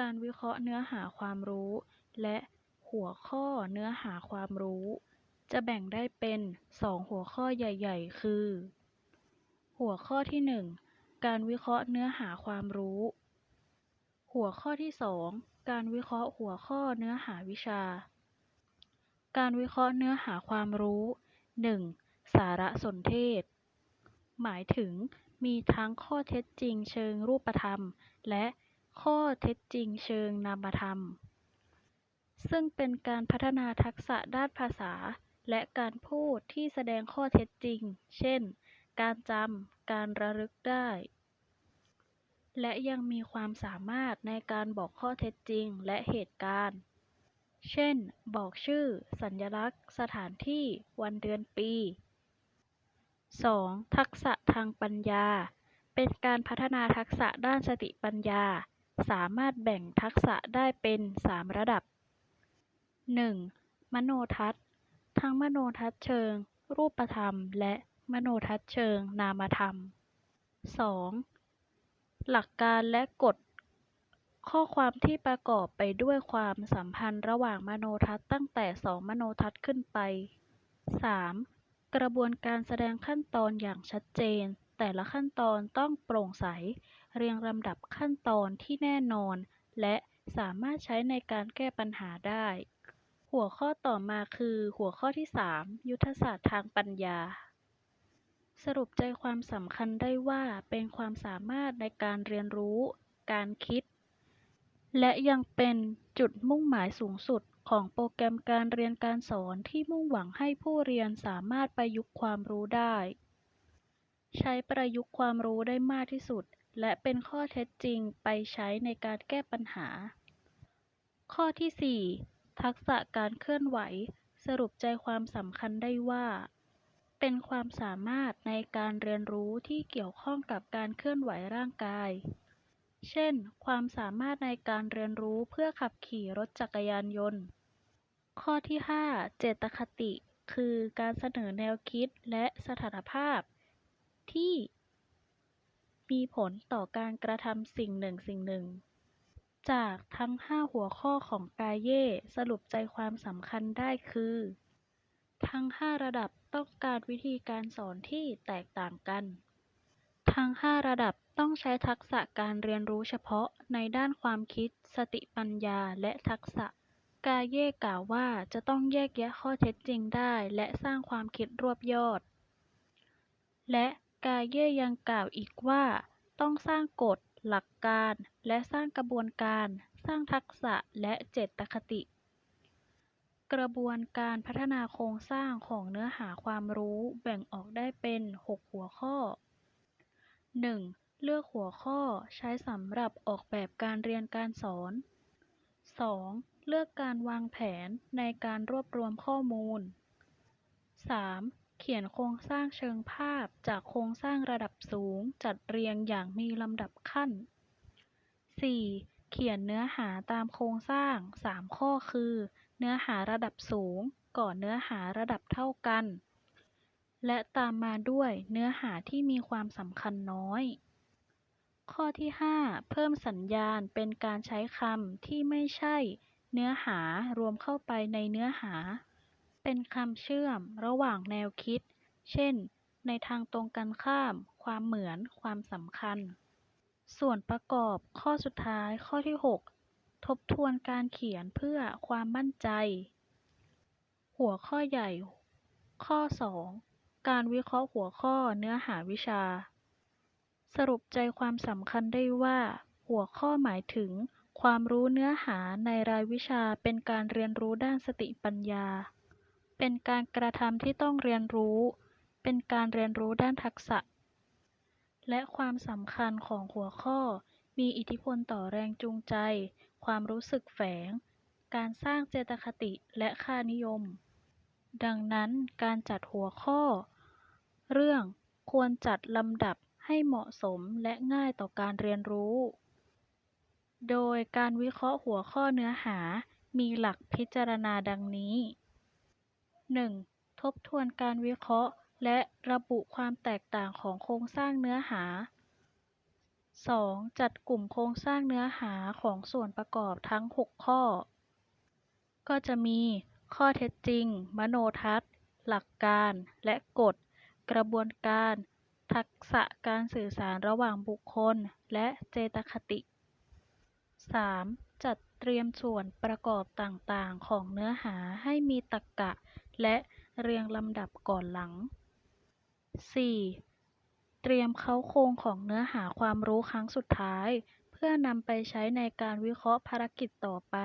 การวิเคราะห์เนื้อหาความรู้ และหัวข้อเนื้อหาความรู้ จะแบ่งได้เป็นสองหัวข้อใหญ่ ๆ คือ หัวข้อที่หนึ่งการวิเคราะห์เนื้อหาความรู้ หัวข้อที่สองการวิเคราะห์หัวข้อเนื้อหาวิชา การวิเคราะห์เนื้อหาความรู้ 1. สารสนเทศ หมายถึงมีทั้งข้อเท็จจริงเชิงรูปธรรม และ ข้อเท็จจริงเชิงนามธรรม ซึ่งเป็นการพัฒนาทักษะด้านภาษา และการพูดที่แสดงข้อเท็จจริง เช่น การจำ การระลึกได้ และยังมีความสามารถในการบอกข้อเท็จจริงและเหตุการณ์ เช่น บอกชื่อ สัญลักษณ์ สถานที่ วันเดือนปี 2. ทักษะทางปัญญา เป็นการพัฒนาทักษะด้านสติปัญญา สามารถแบ่งทักษะได้เป็น3ระดับ 1. มโนทัศน์ ทั้งมโนทัศน์เชิง รูปธรรม และมโนทัศน์เชิงนามธรรม 2. หลักการและกฎ ข้อความที่ประกอบไปด้วยความสัมพันธ์ระหว่างมโนทัศน์ตั้งแต่สองมโนทัศน์ขึ้นไป 3. กระบวนการแสดงขั้นตอนอย่างชัดเจน แต่ละขั้นตอนต้องโปร่งใส เรียงลำดับขั้นตอนที่แน่นอน และสามารถใช้ในการแก้ปัญหาได้ หัวข้อต่อมาคือ หัวข้อที่ 3 ยุทธศาสตร์ทางปัญญา สรุปใจความสำคัญได้ว่าเป็นความสามารถในการเรียนรู้ การคิด และยังเป็นจุดมุ่งหมายสูงสุดของโปรแกรมการเรียนการสอนที่มุ่งหวังให้ผู้เรียนสามารถประยุกต์ความรู้ได้ ใช้ประยุกต์ความรู้ได้มากที่สุด และเป็นข้อเท็จจริงไปใช้ในการแก้ปัญหา ข้อที่ 4 ทักษะการเคลื่อนไหว สรุปใจความสำคัญได้ว่า เป็นความสามารถในการเรียนรู้ที่เกี่ยวข้องกับการเคลื่อนไหวร่างกาย เช่น ความสามารถในการเรียนรู้เพื่อขับขี่รถจักรยานยนต์ ข้อที่ 5 เจตคติ คือการเสนอแนวคิดและสถานภาพ ที่ มีผลต่อการกระทำสิ่งหนึ่งสิ่งหนึ่ง จากทั้ง5หัวข้อของกาเย่สรุปใจความสำคัญได้คือ ทั้ง5ระดับต้องการวิธีการสอนที่แตกต่างกัน ทั้ง5ระดับต้องใช้ทักษะการเรียนรู้เฉพาะในด้านความคิด สติปัญญาและทักษะกาเย่กล่าวว่าจะต้องแยกแยะข้อเท็จจริงได้และสร้างความคิดรวบยอด และ กาเย่ยังกล่าวอีกว่า ต้องสร้างกฎ หลักการ และสร้างกระบวนการ สร้างทักษะและเจตคติ กระบวนการพัฒนาโครงสร้างของเนื้อหาความรู้แบ่งออกได้เป็น 6 หัวข้อ 1. เลือกหัวข้อใช้สำหรับออกแบบการเรียนการสอน 2. เลือกการวางแผนในการรวบรวมข้อมูล 3. เขียนโครงสร้างเชิงภาพจากโครงสร้างระดับสูง จัดเรียงอย่างมีลำดับขั้น 4. เขียนเนื้อหาตามโครงสร้าง 3 ข้อคือ เนื้อหาระดับสูง ก่อนเนื้อหาระดับเท่ากัน และตามมาด้วยเนื้อหาที่มีความสำคัญน้อย ข้อที่ 5 เพิ่มสัญญาณเป็นการใช้คำที่ไม่ใช่ เนื้อหารวมเข้าไปในเนื้อหา เป็นคำเชื่อมระหว่างแนวคิด เช่น ในทางตรงกันข้าม ความเหมือน ความสำคัญ ส่วนประกอบข้อสุดท้ายข้อที่ 6 ทบทวนการเขียนเพื่อความมั่นใจ หัวข้อใหญ่ ข้อ 2 การวิเคราะห์หัวข้อเนื้อหาวิชา สรุปใจความสำคัญได้ว่า หัวข้อหมายถึงความรู้เนื้อหาในรายวิชาเป็นการเรียนรู้ด้านสติปัญญา เป็นการกระทำที่ต้องเรียนรู้ เป็นการเรียนรู้ด้านทักษะ และความสำคัญของหัวข้อ มีอิทธิพลต่อแรงจูงใจ ความรู้สึกแฝง การสร้างเจตคติและค่านิยม ดังนั้นการจัดหัวข้อ เรื่องควรจัดลำดับให้เหมาะสมและง่ายต่อการเรียนรู้ โดยการวิเคราะห์หัวข้อเนื้อหามีหลักพิจารณาดังนี้ 1. ทบทวนการวิเคราะห์ และระบุความแตกต่างของโครงสร้างเนื้อหาสองจัดกลุ่มโครงสร้างเนื้อหาของส่วนประกอบทั้งหกข้อ ก็จะมี ข้อเท็จจริง มโนทัศน์ หลักการ และกฎ กระบวนการ ทักษะการสื่อสารระหว่างบุคคล และเจตคติสามจัดเตรียมส่วนประกอบต่างๆ ของเนื้อหาให้มีตรรกะ และเรียงลำดับก่อนหลังสี่เตรียมเค้าโครงของเนื้อหาความรู้ครั้งสุดท้าย เพื่อนำไปใช้ในการวิเคราะห์ภารกิจต่อไป